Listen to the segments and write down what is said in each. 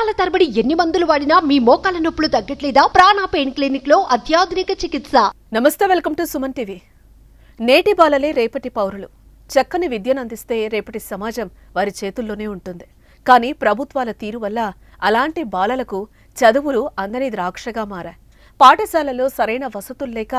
సంవత్సరాల తరబడి ఎన్ని మందులు వాడినా మీ మోకాల నొప్పులు తగ్గట్లేదా? ప్రాణ పెయిన్ క్లినిక్లో అత్యాధునిక చికిత్స. నమస్తే వెల్కమ్ టు సుమన్ టీవీ. నేటి బాలలే రేపటి పౌరులు. చక్కని విద్యను అందిస్తే రేపటి సమాజం వారి చేతుల్లోనే ఉంటుంది. కానీ ప్రభుత్వాల తీరు వల్ల అలాంటి బాలలకు చదువులు అందని ద్రాక్షగా మారాయి. పాఠశాలలో సరైన వసతులు లేక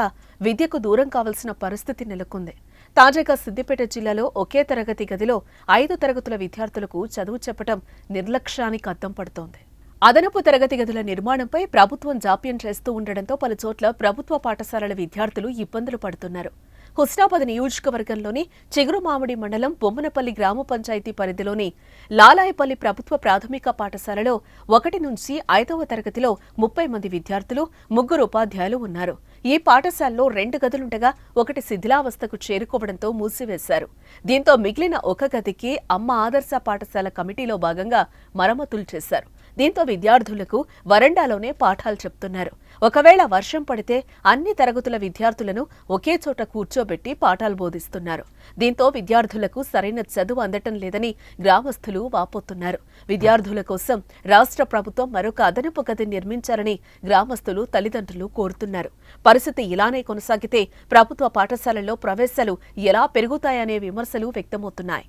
విద్యకు దూరం కావలసిన పరిస్థితి నెలకొంది. తాజాగా సిద్దిపేట జిల్లాలో ఒకే తరగతి గదిలో ఐదు తరగతుల విద్యార్థులకు చదువు చెప్పడం నిర్లక్ష్యానికి అద్దం పడుతోంది. అదనపు తరగతి గదుల నిర్మాణంపై ప్రభుత్వం జాప్యం చేస్తూ ఉండడంతో పలుచోట్ల ప్రభుత్వ పాఠశాలల విద్యార్థులు ఇబ్బందులు పడుతున్నారు. హుస్నాబాద్ నియోజకవర్గంలోని చిగురుమామిడి మండలం బొమ్మనపల్లి గ్రామ పంచాయతీ పరిధిలోని లాలాయపల్లి ప్రభుత్వ ప్రాథమిక పాఠశాలలో ఒకటి నుంచి ఐదవ తరగతిలో ముప్పై మంది విద్యార్థులు ముగ్గురు ఉపాధ్యాయులు ఉన్నారు. ఈ పాఠశాలలో రెండు గదులుండగా ఒకటి శిథిలావస్థకు చేరుకోవడంతో మూసివేశారు. దీంతో మిగిలిన ఒక గదికి అమ్మ ఆదర్శ పాఠశాల కమిటీలో భాగంగా మరమ్మతులు చేశారు. దీంతో విద్యార్థులకు వరండాలోనే పాఠాలు చెప్తున్నారు. ఒకవేళ వర్షం పడితే అన్ని తరగతుల విద్యార్థులను ఒకే చోట కూర్చోబెట్టి పాఠాలు బోధిస్తున్నారు. దీంతో విద్యార్థులకు సరైన చదువు అందటం లేదని గ్రామస్తులు వాపోతున్నారు. విద్యార్థుల కోసం రాష్ట్ర ప్రభుత్వం మరొక అదనపు గది నిర్మించాలని గ్రామస్తులు తల్లిదండ్రులు కోరుతున్నారు. పరిస్థితి ఇలానే కొనసాగితే ప్రభుత్వ పాఠశాలల్లో ప్రవేశాలు ఎలా పెరుగుతాయనే విమర్శలు వ్యక్తమవుతున్నాయి.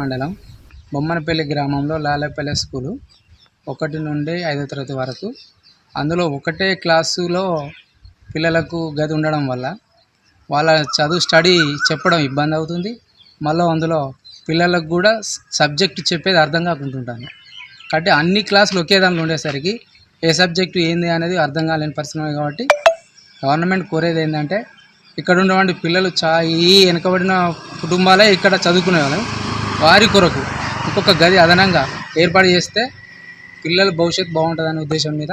మండలం బొమ్మనపల్లి గ్రామంలో లాలపల్లె స్కూలు ఒకటి నుండి ఐదో తరగతి వరకు. అందులో ఒకటే క్లాసులో పిల్లలకు గది ఉండడం వల్ల వాళ్ళ చదువు స్టడీ చెప్పడం ఇబ్బంది అవుతుంది. మళ్ళీ అందులో పిల్లలకు కూడా సబ్జెక్ట్ చెప్పేది అర్థం కాకుంటుంటాను. కాబట్టి అన్ని క్లాసులు ఒకే దానిలో ఉండేసరికి ఏ సబ్జెక్టు ఏంది అనేది అర్థం కాలేని పరిస్థితి కాబట్టి గవర్నమెంట్ కోరేది ఏంటంటే ఇక్కడ ఉన్నటువంటి పిల్లలు చా ఈ వెనుకబడిన కుటుంబాలే ఇక్కడ చదువుకునే వాళ్ళు వారి కొరకు ఇంకొక గది అదనంగా ఏర్పాటు చేస్తే పిల్లల భవిష్యత్తు బాగుంటుందనే ఉద్దేశం మీద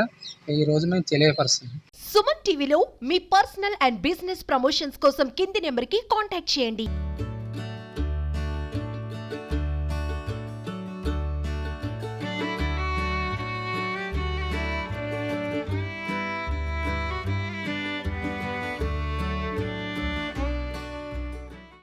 ఈ రోజు మేము తెలియపరుస్తున్నాం. సుమన్ టీవీలో మీ పర్సనల్ అండ్ బిజినెస్ ప్రమోషన్స్ కోసం కింది నెంబర్కి కాంటాక్ట్ చేయండి.